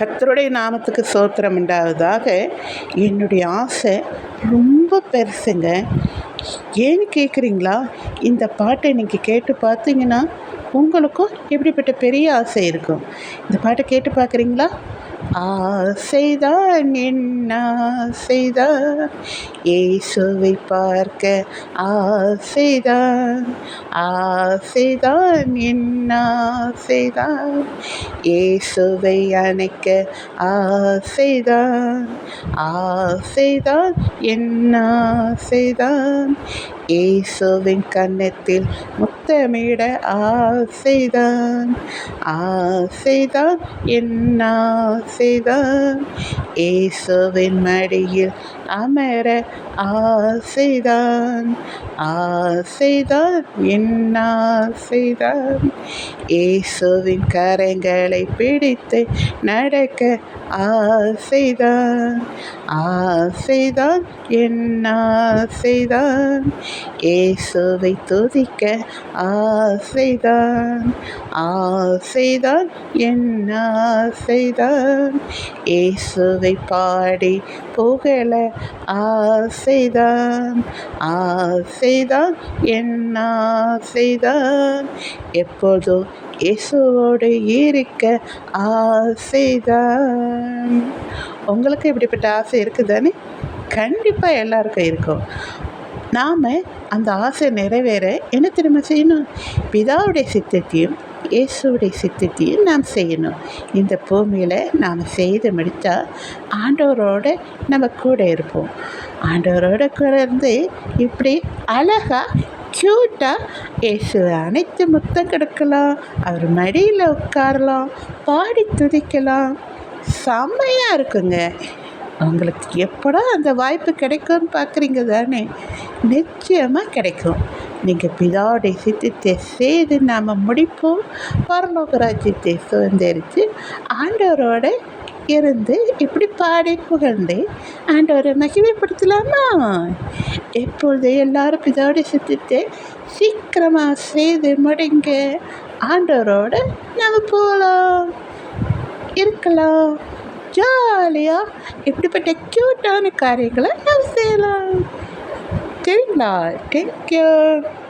கத்தருடைய நாமத்துக்கு சோத்திரம் உண்டாவதாக. என்னுடைய ஆசை ரொம்ப பெருசுங்க. ஏன்னு கேட்குறீங்களா இந்த பாட்டை நீங்கள் கேட்டு பார்த்தீங்கன்னா உங்களுக்கும் எப்படிப்பட்ட பெரிய ஆசை இருக்கும். இந்த பாட்டை கேட்டு பார்க்குறீங்களா? ஆசைதான் என்ன ஆசைதான். இயேசுவை பார்க்க ஆசைதான் ஆசைதான் என்ன ஆசைதான். இயேசுவை அணைக்க ஆசைதான் ஆசைதான் என்ன ஆசைதான். இயேசுவின் கன்னத்தில் முத்தமிட ஆசைதான். ஆசைதான் என்ன ஆசைதான். இயேசுவின் மடியில் அமர ஆசைதான். ஆசைதான் என்ன ஆசைதான். இயேசுவின் கரங்களை பிடித்து நடக்க ஆசைதான். ஆசைதான் என்ன ஆசைதான். இயேசுவை துதிக்க ஆசைதான் ஆசைதான் என்ன ஆசைதான். இயேசுவை பாடி புகழ ஆசைதான் ஆசைதான் என்ன ஆசைதான். எப்போதும் இயேசுவோடு இருக்க ஆசைதான். உங்களுக்கு இப்படிப்பட்ட ஆசை இருக்குதானே? கண்டிப்பாக எல்லாருக்கும் இருக்கும். நாம் அந்த ஆசை நிறைவேற என்ன திரும்ப செய்யணும்? பிதாவுடைய சித்தத்தையும் இயேசுடைய சித்தத்தையும் நாம் செய்யணும். இந்த பூமியில் நாம் செய்து முடித்தால் ஆண்டவரோட நம்ம கூட இருப்போம். ஆண்டவரோட கூட இருந்து இப்படி அழகாக க்யூட்டாக இயேசு அனைத்து முத்தம் கிடக்கலாம். அவர் மடியில் உட்காரலாம். பாடி துதிக்கலாம். செம்மையாக இருக்குங்க. உங்களுக்கு எப்படா அந்த வாய்ப்பு கிடைக்கும்னு பார்க்குறீங்க தானே? நிச்சயமாக கிடைக்கும். நீங்கள் பிதாவுடைய சித்தத்தை செய்து நாம் முடிப்போம். பரலோக ராஜ்யத்தை சுதந்திரித்து ஆண்டவரோட இருந்து இப்படி பாடி புகழ்ந்து ஆண்டவரை மகிமைப்படுத்தலாமா? எப்பொழுது எல்லாரும் பிதாவுடைய சித்தத்தை சீக்கிரமாக செய்து முடிங்க. ஆண்டவரோட நம்ம போகலாம் இருக்கலாம். ஜாலியாக இப்படிப்பட்ட க்யூட்டான காரியங்களை நம்ம செய்யலாம். very much. Take care.